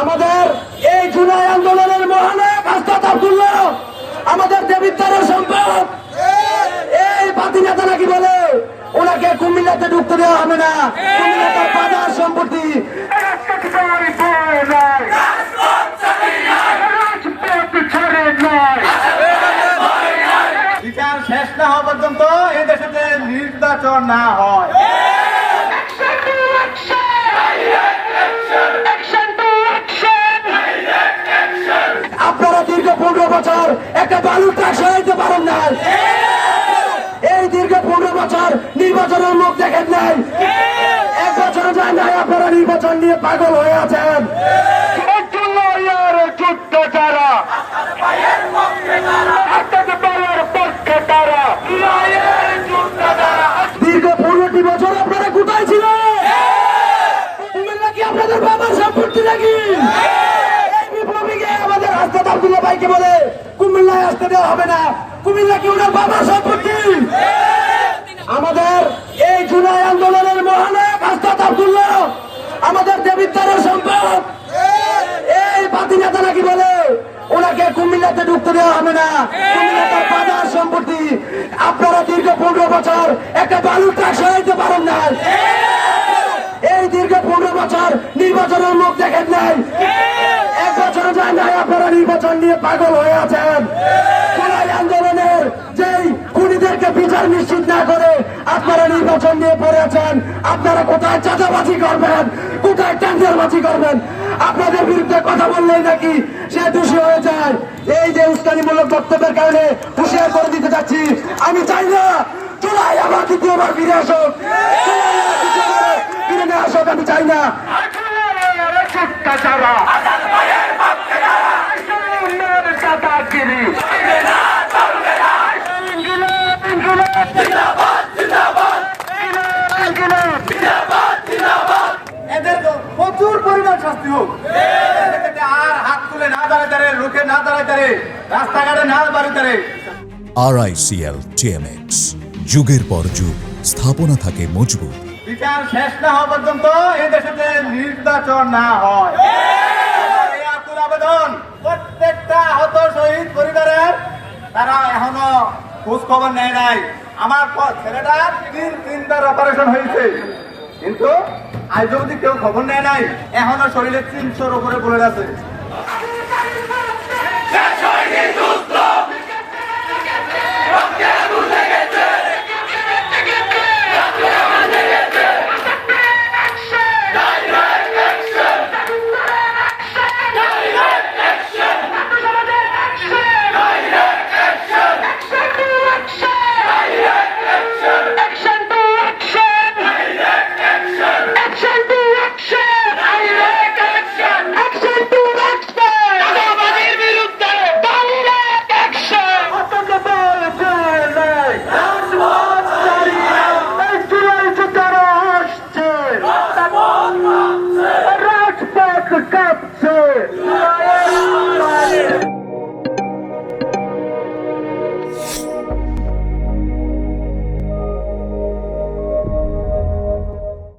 আমাদের এই জুলাই আন্দোলনের মহানায়ক আস্তাদ আব্দুল্লাহ আমাদের দেবিদ্বারের সম্পদ। এই বাতি নেতা নাকি বলে? ওনাকে কুমিল্লাতে ঢুকতে দেওয়া হবে না। কুমিল্লা তার বাজার সম্পত্তি। বিচার শেষ না হওয়া পর্যন্ত এই দেশে নির্বাচন না হয়। বালুর সরাইতে এই দীর্ঘ পনেরো বছর নির্বাচনের মুখ দেখেন এক বছর যায় নাই, আপনারা নির্বাচন নিয়ে পাগল হয়ে আছেন। তারা দীর্ঘ পনেরোটি বছর আপনারা কোথায় ছিলেন? কি আপনাদের বাবার সম্পত্তি নাকি? আমাদের আব্দুল্লাহ ভাইকে বলে, কুমিল্লায় আসতে দেওয়া হবে না। কুমিল্লা কি ওনার বাবার সম্পত্তি? আমাদের এই জুলাই আন্দোলনের মহানায়ক আস্তাদ আব্দুল্লাহ, আমাদের দেবিদ্বারের সম্পদ। এই বাতি নেতা নাকি বলে, ওনাকে কুমিল্লাতে ঢুকতে দেওয়া হবে না। কুমিল্লা তার বাজার সম্পত্তি। আপনারা দীর্ঘ পনেরো বছর একটা বালুর ট্রাক সরাইতে পারেন না এই দীর্ঘ পনেরো বছর নির্বাচনের মুখ দেখেন নাই এক বছর যায় নাই আপনারা নির্বাচন নিয়ে পাগল হয়ে আছেন। জুলাই আন্দোলনের যেই খুনিদেরকে বিচার নিশ্চিত না করে আপনারা নির্বাচন নিয়ে পড়ে আছেন, আপনারা কোথায় চাঁদাবাজি করবেন, কোথায় ট্যান্ডারবাজি করবেন? আপনাদের বিরুদ্ধে কথা বললেই নাকি সে দোষী হয়ে যায়। এই যে উস্কানিমূলক বক্তব্যের কারণে হুঁশিয়ার করে দিতে চাচ্ছি, আমি চাই না জুলাই আবার দ্বিতীয়বার ফিরে আসুক। ফিরে না আসুক, আমি চাই না। না দাঁড়ায় দাঁড়ে রাস্তাঘাটে না দাঁড়িয়ে দাঁড়ে আরআইসিএল টিএমএক্স যুগের পর যুগ স্থাপনা থাকে মজবুত। বিচার শেষ না হওয়া পর্যন্ত এই দেশে নির্বাচন না হয়। আবেদন প্রত্যেকটা আহত শহীদ পরিবারের তারা এখনও খোঁজ খবর নেয় নাই। আমার ছেলেটা তিন তিনবার অপারেশন হয়েছে। কিন্তু আজ যদি কেউ খবর নেয় নাই। এখনও শরীরে তিনশোর উপরে পড়ে আছে।